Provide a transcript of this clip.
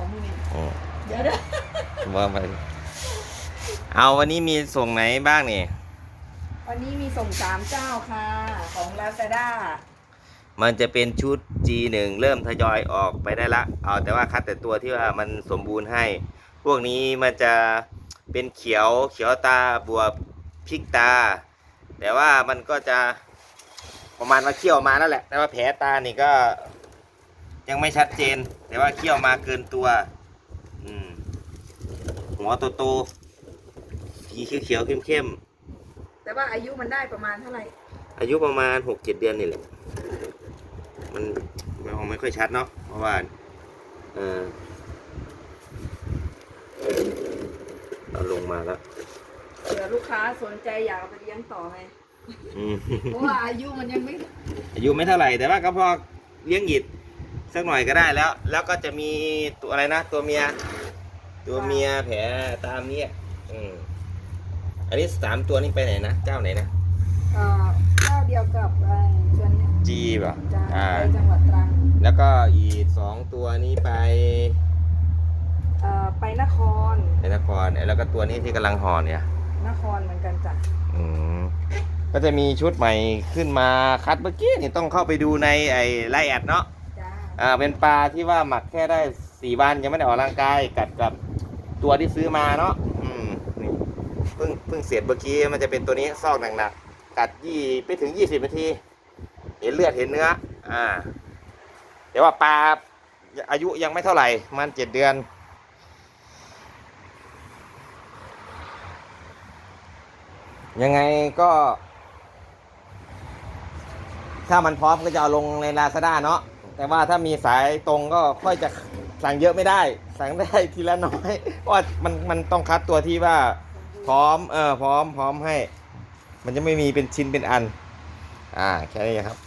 ของมือนี่อืมเดี๋ยวเด้อว่าไป เอาวันนี้มีส่งไหนบ้างนี่ วันนี้มีส่งสามเจ้าค่ะ ของลาซาด้ามันจะเป็นชุด G1 เริ่มทยอยออกไปได้ละ เอาแต่ว่าคัดแต่ตัวที่ว่ามันสมบูรณ์ให้ พวกนี้มันจะเป็นเขียวเขียวตาบวบพริกตา แต่ว่ามันก็จะประมาณว่าเคี่ยวมานั่นแหละ แต่ว่าแผลตานี่ก็ ยังไม่ชัดเจน แต่ว่าเคี่ยวมาเกินตัวอืมหัวโตๆสีเขียวๆเข้มๆแต่ว่าอายุมันได้ประมาณเท่าไหร่ อายุประมาณหกเจ็ดเดือนนี่แหละ มันมันคงไม่ค่อยชัดเนาะเพราะว่าเออเราลงมาแล้วเผื่อลูกค้าสนใจอยากเอาไปเลี้ยงต่อไงอืมเพราะว่าอายุมันยังไม่ อายุไม่เท่าไหร่แต่ว่าก็พอเลี้ยงหยิด สักหน่อยก็ได้แล้ว แล้วก็จะมีตัวอะไรนะตัวเมีย ตัวเมียแผลตามนี้อืมอันนี้สามตัวนี้ไปไหนนะเจ้าไหนนะเอ่อเจ้าเดียวกับไอ้ตัวเนี้ยจีป่ะจะอ่าไปจังหวัดตรังแล้วก็อีกสองตัวนี้ไปเอ่อไปนครในนครแล้วก็ตัวนี้ที่กำลังห่อเนี่ย นครเหมือนกันจ้ะอืมก็จะมีชุดใหม่ขึ้นมาคัดเมื่อกี้นี่ต้องเข้าไปดูในไอ้ไลแอดเนาะจ้า อ่าเป็นปลาที่ว่าหมักแค่ได้สี่วันยังไม่ได้ออกร่างกายกัดกับตัวที่ซื้อมาเนาะอืมนี่เพิ่งเพิ่งเสียดเมื่อกี้มันจะเป็นตัวนี้ซอกหนักๆกัดยี่ไปถึงยี่สิบนาที เห็นเลือดเห็นเนื้อ อ่าแต่ว่าปลาอายุยังไม่เท่าไหร่ มันเจ็ดเดือนยังไงก็ ถ้ามันพร้อมก็จะเอาลงใน Lazada เนาะ แต่ว่าถ้ามีสายตรงก็ค่อยจะสั่งเยอะไม่ได้ สั่งได้ทีละน้อยเพราะมันมันต้องคัดตัวที่ว่า พร้อมเออพร้อมพร้อมให้ มันจะไม่มีเป็นชิ้นเป็นอัน อ่าแค่นี้ครับ